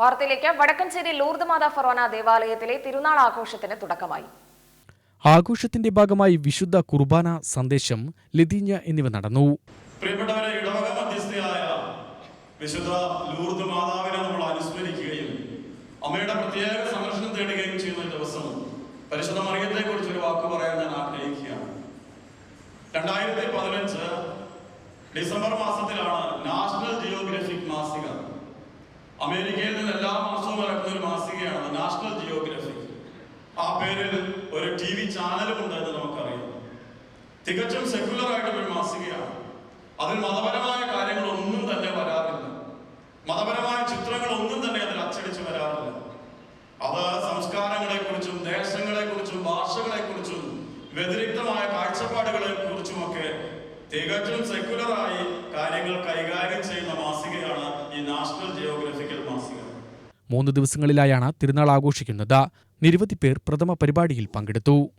വാർത്തയിലേക്ക് വടക്കഞ്ചേരി ലൂർദ് മാതാ ഫറോന ദേവാലയത്തിലെ തിരുനാൾ ആഘോഷത്തിന് തുടക്കമായി. ആഘോഷത്തിന്റെ ഭാഗമായി വിശുദ്ധ കുർബാന സന്ദേശം ലതീഞ്ഞ എന്നിവ നടന്നു. പ്രിയപ്പെട്ടവരെ ഇടവക മധ്യസ്ഥയായ വിശുദ്ധ ലൂർദ് മാതാവിനെ നമ്മൾ അനുസ്മരിക്കുകയും അമ്മയുടെ പ്രത്യേക സംരക്ഷണം തേടുകയും ചെയ്യുന്ന ദിവസം പരിശുദ്ധ മറിയത്തെ കുറിച്ച് ഒരു വാക്ക് പറയാൻ ഞാൻ ആഗ്രഹിക്കുകയാണ്. രണ്ടായിരത്തി പതിനഞ്ച് ഡിസംബർ മാസത്തിലാണ് അമേരിക്കയിൽ നിന്ന് എല്ലാ മാസവും ഇറക്കുന്ന ഒരു മാസികയാണ് നാഷണൽ ജിയോഗ്രഫി ആ പേരിൽ ഒരു ടി വി ചാനലും ഉണ്ടെന്ന് നമുക്കറിയാം. തികച്ചും സെക്യുലർ ആയിട്ടുള്ള ഒരു മാസികയാണ്. അതിൽ മതപരമായ കാര്യങ്ങളൊന്നും തന്നെ വരാറില്ല. മതപരമായ ചിത്രങ്ങളൊന്നും തന്നെ അതിൽ അച്ചടിച്ച് വരാറില്ല. അത് സംസ്കാരങ്ങളെ കുറിച്ചും ദേശങ്ങളെ കുറിച്ചും ഭാഷകളെ കുറിച്ചും വ്യതിരിക്തമായ കാഴ്ചപ്പാടുകളെ കുറിച്ചുമൊക്കെ തികച്ചും സെക്യുലറായി മൂന്ന് ദിവസങ്ങളിലായാണ് തിരുനാൾ ആഘോഷിക്കുന്നത്. നിരവധി പേർ പ്രഥമ പരിപാടിയിൽ പങ്കെടുത്തു.